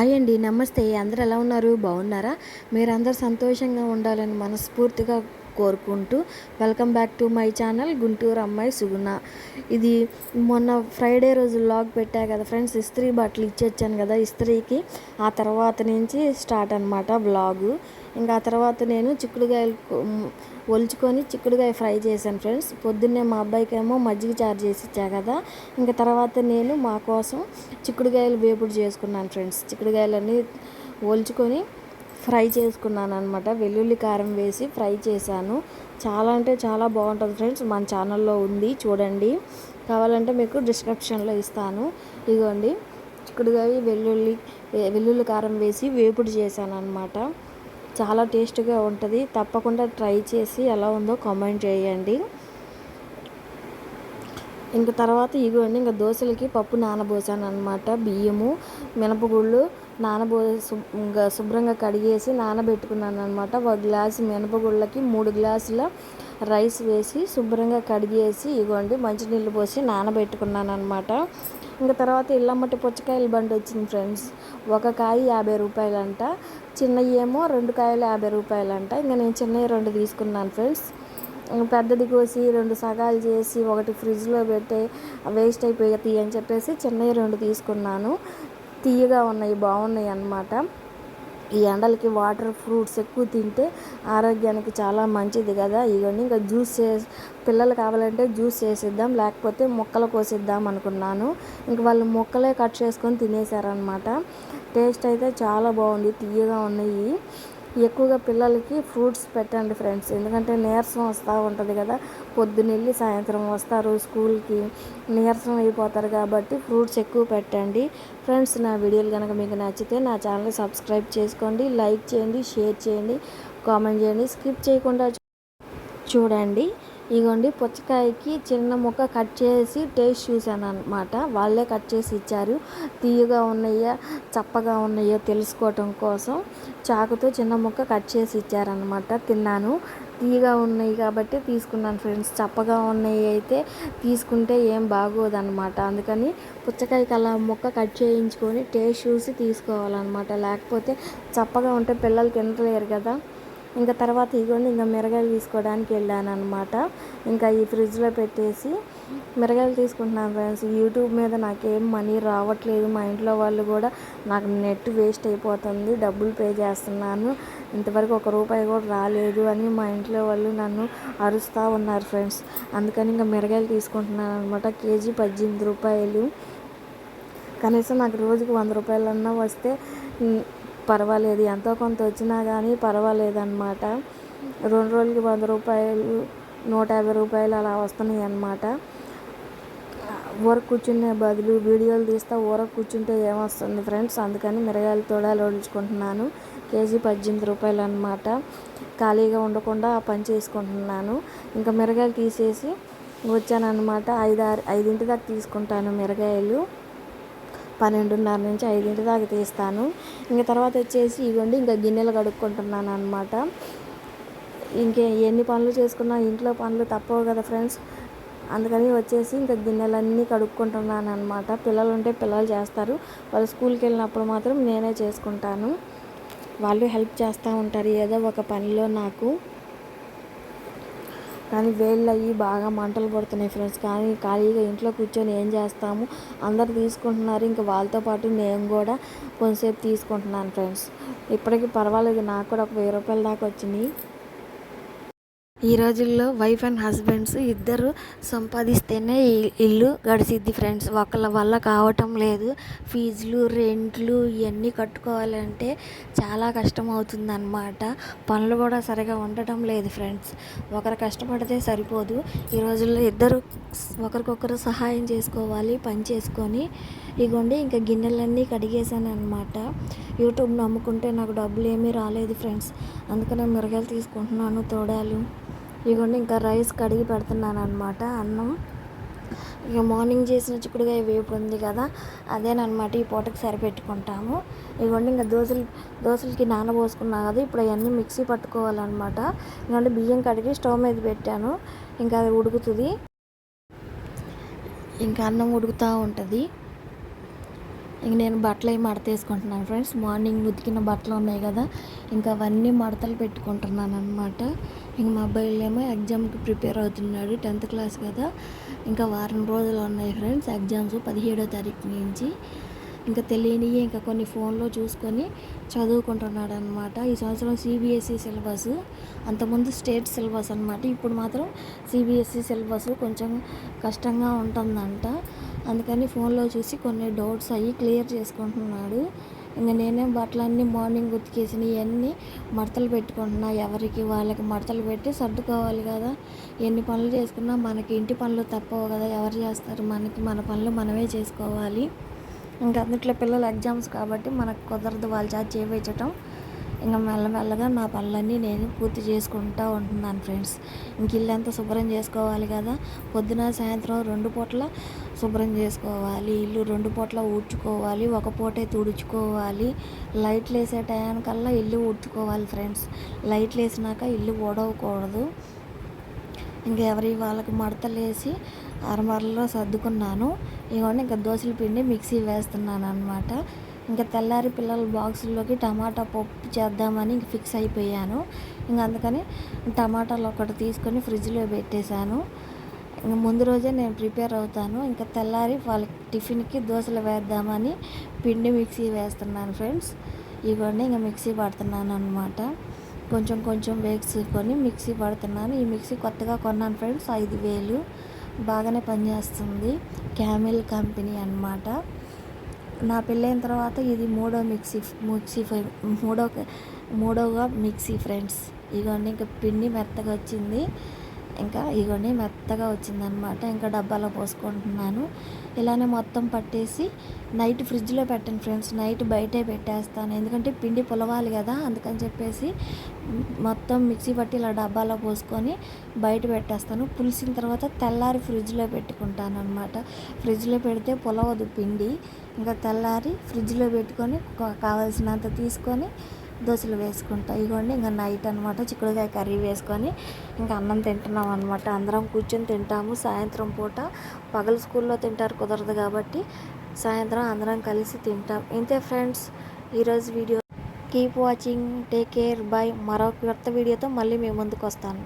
Hi అండి నమస్తే. అందరు ఎలా ఉన్నారు? బాగున్నారా? మీరందరూ సంతోషంగా ఉండాలని మనస్ఫూర్తిగా కోరుకుంటూ welcome back to my channel Guntur అమ్మాయి సుగుణ. ఇది మొన్న ఫ్రైడే రోజు లాగ్ పెట్టా కదా ఫ్రెండ్స్ ఇస్త్రీ బట్టలు ఇచ్చేచ్చాను కదా ఇస్త్రీకి. ఆ తర్వాత నుంచి స్టార్ట్ అనమాట బ్లాగు. ఇంకా ఆ తర్వాత నేను చిక్కుడుకాయలు ఒలుచుకొని చిక్కుడుగాయ ఫ్రై చేశాను ఫ్రెండ్స్. పొద్దున్నే మా అబ్బాయికి ఏమో మజ్జిగ చారు చేసి ఇచ్చా కదా. ఇంకా తర్వాత నేను మా కోసం చిక్కుడుకాయలు వేపుడు చేసుకున్నాను ఫ్రెండ్స్. చిక్కుడుకాయలన్నీ ఒలుచుకొని ఫ్రై చేసుకున్నాను అనమాట వెల్లుల్లి కారం వేసి ఫ్రై చేశాను. చాలా అంటే చాలా బాగుంటుంది ఫ్రెండ్స్. మన ఛానల్లో ఉంది చూడండి. కావాలంటే మీకు డిస్క్రిప్షన్లో ఇస్తాను. ఇదిగోండి. చిక్కుడుకాయ వెల్లుల్లి వెల్లుల్లి కారం వేసి వేపుడు చేశాను అనమాట చాలా టేస్ట్గా ఉంటుంది. తప్పకుండా ట్రై చేసి ఎలా ఉందో కామెంట్ చేయండి. ఇంక తర్వాత ఇగోండి ఇంకా దోశలకి పప్పు నానబోసాను అనమాట బియ్యము మినపగుళ్ళు నానబో ఇంకా శుభ్రంగా కడిగేసి నానబెట్టుకున్నాను అనమాట ఒక గ్లాసు మినపగుళ్ళకి మూడు గ్లాసుల రైస్ వేసి శుభ్రంగా కడిగేసి ఇగోండి మంచినీళ్ళు పోసి నానబెట్టుకున్నాను అనమాట ఇంకా తర్వాత ఇల్లమ్మటి పుచ్చకాయల బండి వచ్చింది ఫ్రెండ్స్. ఒక కాయ యాభై రూపాయలంట చిన్నవి ఏమో రెండు కాయలు యాభై రూపాయలంట. ఇంకా నేను చిన్నవి రెండు తీసుకున్నాను ఫ్రెండ్స్. పెద్దది కోసి రెండు సగాలు చేసి ఒకటి ఫ్రిడ్జ్లో పెట్టి వేస్ట్ అయిపోయి అని చెప్పేసి చిన్నవి రెండు తీసుకున్నాను. తీయగా ఉన్నాయి బాగున్నాయి అన్నమాట. ఈ ఎండలకి వాటర్ ఫ్రూట్స్ ఎక్కువ తింటే ఆరోగ్యానికి చాలా మంచిది కదా. ఇవన్నీ ఇంకా జ్యూస్ చేసి పిల్లలు కావాలంటే జ్యూస్ చేసిద్దాం లేకపోతే మొక్కలు కోసిద్దాం అనుకున్నాను. ఇంక వాళ్ళు మొక్కలే కట్ చేసుకొని తినేసారనమాట టేస్ట్ అయితే చాలా బాగుంది తీయగా ఉన్నాయి. ఎక్కువగా పిల్లలకి ఫ్రూట్స్ పెట్టండి ఫ్రెండ్స్. ఎందుకంటే నీరసం వస్తూ ఉంటుంది కదా. పొద్దునెళ్ళి సాయంత్రం వస్తారు స్కూల్కి. నీరసం అయిపోతారు కాబట్టి ఫ్రూట్స్ ఎక్కువ పెట్టండి. ఫ్రెండ్స్ నా వీడియోలు కనుక మీకు నచ్చితే నా ఛానల్ సబ్స్క్రైబ్ చేసుకోండి లైక్ చేయండి షేర్ చేయండి కామెంట్ చేయండి స్కిప్ చేయకుండా చూడండి. ఇగోండి పుచ్చకాయకి చిన్న ముక్క కట్ చేసి టేస్ట్ చూశాను అనమాట వాళ్ళే కట్ చేసి ఇచ్చారు. తీయగా ఉన్నాయా చప్పగా ఉన్నాయో తెలుసుకోవటం కోసం చాకుతో చిన్న ముక్క కట్ చేసి ఇచ్చారనమాట తిన్నాను. తీయగా ఉన్నాయి కాబట్టి తీసుకున్నాను ఫ్రెండ్స్. చప్పగా ఉన్నాయి అయితే తీసుకుంటే ఏం బాగోదన్నమాట. అందుకని పుచ్చకాయకి అలా ముక్క కట్ చేయించుకొని టేస్ట్ చూసి తీసుకోవాలన్నమాట. లేకపోతే చప్పగా ఉంటే పిల్లలు తినలేరు కదా. ఇంకా తర్వాత ఇగోండి ఇంకా మిరగాయలు తీసుకోవడానికి వెళ్ళాను అనమాట ఇంకా ఈ ఫ్రిడ్జ్లో పెట్టేసి మిరగాయలు తీసుకుంటున్నాను ఫ్రెండ్స్. యూట్యూబ్ మీద నాకేం మనీ రావట్లేదు. మా ఇంట్లో వాళ్ళు కూడా నాకు నెట్ వేస్ట్ అయిపోతుంది. డబ్బులు పే చేస్తున్నాను. ఇంతవరకు ఒక రూపాయి కూడా రాలేదు అని మా ఇంట్లో వాళ్ళు నన్ను అరుస్తూ ఉన్నారు ఫ్రెండ్స్. అందుకని ఇంకా మిరగాయలు తీసుకుంటున్నాను అనమాట కేజీ పద్దెనిమిది రూపాయలు. కనీసం నాకు రోజుకి వంద రూపాయలన్నా వస్తే పర్వాలేదు. ఎంతో కొంత వచ్చినా కానీ పర్వాలేదన్నమాట. రెండు రోజులకి వంద రూపాయలు నూట యాభై రూపాయలు అలా వస్తున్నాయి అన్నమాట ఊరకు కూర్చునే బదులు వీడియోలు తీస్తే ఊరకు కూర్చుంటే ఏమొస్తుంది ఫ్రెండ్స్? అందుకని మిరగాయలు తోడాలు వడుచుకుంటున్నాను కేజీ పద్దెనిమిది రూపాయలు అనమాట ఖాళీగా ఉండకుండా ఆ పని చేసుకుంటున్నాను. ఇంకా మిరగాయలు తీసేసి వచ్చానమాట ఐదు ఆరు ఐదింటి దాకా తీసుకుంటాను మిరగాయలు. పన్నెండున్నర నుంచి ఐదింటి దాకా తీస్తాను. ఇంకా తర్వాత వచ్చేసి ఇవ్వండి ఇంకా గిన్నెలు కడుక్కుంటున్నాను అనమాట ఇంకే ఎన్ని పనులు చేసుకున్నా ఇంట్లో పనులు తప్పవు కదా ఫ్రెండ్స్. అందుకని వచ్చేసి ఇంకా గిన్నెలన్నీ కడుక్కుంటున్నాను అనమాట పిల్లలు ఉంటే పిల్లలు చేస్తారు. వాళ్ళు స్కూల్కి వెళ్ళినప్పుడు మాత్రం నేనే చేసుకుంటాను. వాళ్ళు హెల్ప్ చేస్తూ ఉంటారు ఏదో ఒక పనిలో నాకు. కానీ వేళ్ళు అయ్యి బాగా మంటలు పడుతున్నాయి ఫ్రెండ్స్ కానీ ఖాళీగా ఇంట్లో కూర్చొని ఏం చేస్తాము? అందరు తీసుకుంటున్నారు. ఇంకా వాళ్ళతో పాటు నేను కూడా కొంతసేపు తీసుకుంటున్నాను ఫ్రెండ్స్ ఇప్పటికీ పర్వాలేదు. నాకు కూడా ఒక వెయ్యి రూపాయల దాకా వచ్చినాయి. ఈ రోజుల్లో వైఫ్ అండ్ హస్బెండ్స్ ఇద్దరు సంపాదిస్తేనే ఇల్లు గడిచిద్ది ఫ్రెండ్స్. ఒకళ్ళ వల్ల కావటం లేదు. ఫీజులు రెంట్లు ఇవన్నీ కట్టుకోవాలంటే చాలా కష్టం అవుతుంది అనమాట పనులు కూడా సరిగా ఉండటం లేదు ఫ్రెండ్స్. ఒకరు కష్టపడితే సరిపోదు. ఈ రోజుల్లో ఇద్దరు ఒకరికొకరు సహాయం చేసుకోవాలి పని చేసుకొని. ఇగోండి ఇంకా గిన్నెలన్నీ కడిగేసాను అనమాట యూట్యూబ్ నమ్ముకుంటే నాకు డబ్బులు ఏమీ రాలేదు ఫ్రెండ్స్. అందుకనే మిరగాయలు తీసుకుంటున్నాను తోడాలు. ఇదిగోండి ఇంకా రైస్ కడిగి పెడుతున్నాను అనమాట అన్నం. ఇక మార్నింగ్ చేసిన చిక్కుడుకాయ వేపు ఉంది కదా అదేనమాట ఈ పూటకి సరిపెట్టుకుంటాము. ఇవ్వండి ఇంకా దోశలు దోశలకి నానబోసుకున్నా కదా ఇప్పుడు అవన్నీ మిక్సీ పట్టుకోవాలన్నమాట. ఇవ్వండి బియ్యం కడిగి స్టవ్ మీద పెట్టాను ఇంకా అది ఉడుకుతుంది. ఇంకా అన్నం ఉడుకుతూ ఉంటుంది. ఇంక నేను బట్టలు అవి మడత వేసుకుంటున్నాను ఫ్రెండ్స్. మార్నింగ్ ఉతికిన బట్టలు ఉన్నాయి కదా ఇంకా అవన్నీ మడతలు పెట్టుకుంటున్నాను అనమాట ఇంక మా అబ్బాయిలు ఏమో ఎగ్జామ్కి ప్రిపేర్ అవుతున్నాడు టెన్త్ క్లాస్ కదా. ఇంకా వారం రోజులు ఉన్నాయి ఫ్రెండ్స్ ఎగ్జామ్స్ పదిహేడో తారీఖు నుంచి. ఇంకా తెలియని ఇంకా కొన్ని ఫోన్లో చూసుకొని చదువుకుంటున్నాడు అనమాట ఈ సంవత్సరం సిబిఎస్ఈ సిలబస్ అంతకుముందు స్టేట్ సిలబస్ అనమాట ఇప్పుడు మాత్రం సిబిఎస్ఈ సిలబస్ కొంచెం కష్టంగా ఉంటుందంట. అందుకని ఫోన్లో చూసి కొన్ని డౌట్స్ అవి క్లియర్ చేసుకుంటున్నాడు. ఇంకా నేనే బట్టలన్నీ మార్నింగ్ ఉతికేసిన ఇవన్నీ మడతలు పెట్టుకుంటున్నా. ఎవరికి వాళ్ళకి మడతలు పెట్టి సర్దుకోవాలి కదా. ఎన్ని పనులు చేసుకున్నా మనకి ఇంటి పనులు తప్పవు కదా. ఎవరు చేస్తారు? మనకి మన పనులు మనమే చేసుకోవాలి. ఇంకా అందుట్లో పిల్లలు ఎగ్జామ్స్ కాబట్టి మనకు కుదరదు వాళ్ళ చేత చేయించటం ఇంకా మెల్లమెల్లగా నా పనులన్నీ నేను పూర్తి చేసుకుంటూ ఉంటున్నాను ఫ్రెండ్స్. ఇంక ఇల్లంతా శుభ్రం చేసుకోవాలి కదా. పొద్దున సాయంత్రం రెండు పూట్ల శుభ్రం చేసుకోవాలి ఇల్లు రెండు పూట్ల ఊడ్చుకోవాలి ఒక పూటే తుడుచుకోవాలి. లైట్లు వేసే టయానికల్లా ఇల్లు ఊడ్చుకోవాలి ఫ్రెండ్స్. లైట్లు వేసినాక ఇల్లు ఊడవకూడదు ఇంకా ఎవరి వాళ్ళకి మడతలేసి అరమరలో సర్దుకున్నాను. ఇవన్నీ ఇంకా దోశల పిండి మిక్సీ వేస్తున్నాను అనమాట ఇంకా తెల్లారి పిల్లల బాక్సుల్లోకి టమాటా పప్పు చేద్దామని ఇంక ఫిక్స్ అయిపోయాను. ఇంకా అందుకని టమాటాలు ఒకటి తీసుకొని ఫ్రిడ్జ్లో పెట్టేశాను. ఇంకా ముందు రోజే నేను ప్రిపేర్ అవుతాను. ఇంకా తెల్లారి వాళ్ళకి టిఫిన్కి దోశలు వేద్దామని పిండి మిక్సీ వేస్తున్నాను ఫ్రెండ్స్. ఇవన్నీ ఇంకా మిక్సీ పడుతున్నాను అనమాట కొంచెం కొంచెం వేసుకొని మిక్సీ పడుతున్నాను. ఈ మిక్సీ కొత్తగా కొన్నాను ఫ్రెండ్స్ ఐదు వేలు. బాగానే పనిచేస్తుంది క్యామిల్ కంపెనీ అనమాట నా పెళ్ళైన తర్వాత ఇది మూడో మిక్సీ మిక్సీ మూడో మూడోగా మిక్సీ ఫ్రెండ్స్. ఇవన్నీ ఇంకా పిండి మెత్తగా వచ్చింది. ఇంకా ఇగోండి మెత్తగా వచ్చిందనమాట ఇంకా డబ్బాలో పోసుకుంటున్నాను. ఇలానే మొత్తం పట్టేసి నైట్ ఫ్రిడ్జ్లో పెట్టండి ఫ్రెండ్స్. నైట్ బయటే పెట్టేస్తాను. ఎందుకంటే పిండి పులవాలి కదా అందుకని చెప్పేసి మొత్తం మిక్సీ పట్టి ఇలా డబ్బాలో పోసుకొని బయట పెట్టేస్తాను. పులిసిన తర్వాత తెల్లారి ఫ్రిడ్జ్లో పెట్టుకుంటాను అనమాట ఫ్రిడ్జ్లో పెడితే పులవదు పిండి. ఇంకా తెల్లారి ఫ్రిడ్జ్లో పెట్టుకొని కావాల్సినంత తీసుకొని దోశలు వేసుకుంటా. ఇగోండి ఇంకా నైట్ అనమాట చిక్కుడుకాయ కర్రీ వేసుకొని ఇంకా అన్నం తింటున్నాం అనమాట అందరం కూర్చొని తింటాము. సాయంత్రం పూట పగలు స్కూల్లో తింటారు కుదరదు కాబట్టి సాయంత్రం అందరం కలిసి తింటాం. ఇంతే ఫ్రెండ్స్ ఈరోజు video. Keep watching take care bye మరొక కొత్త వీడియోతో మళ్ళీ మేము ముందుకు వస్తాను.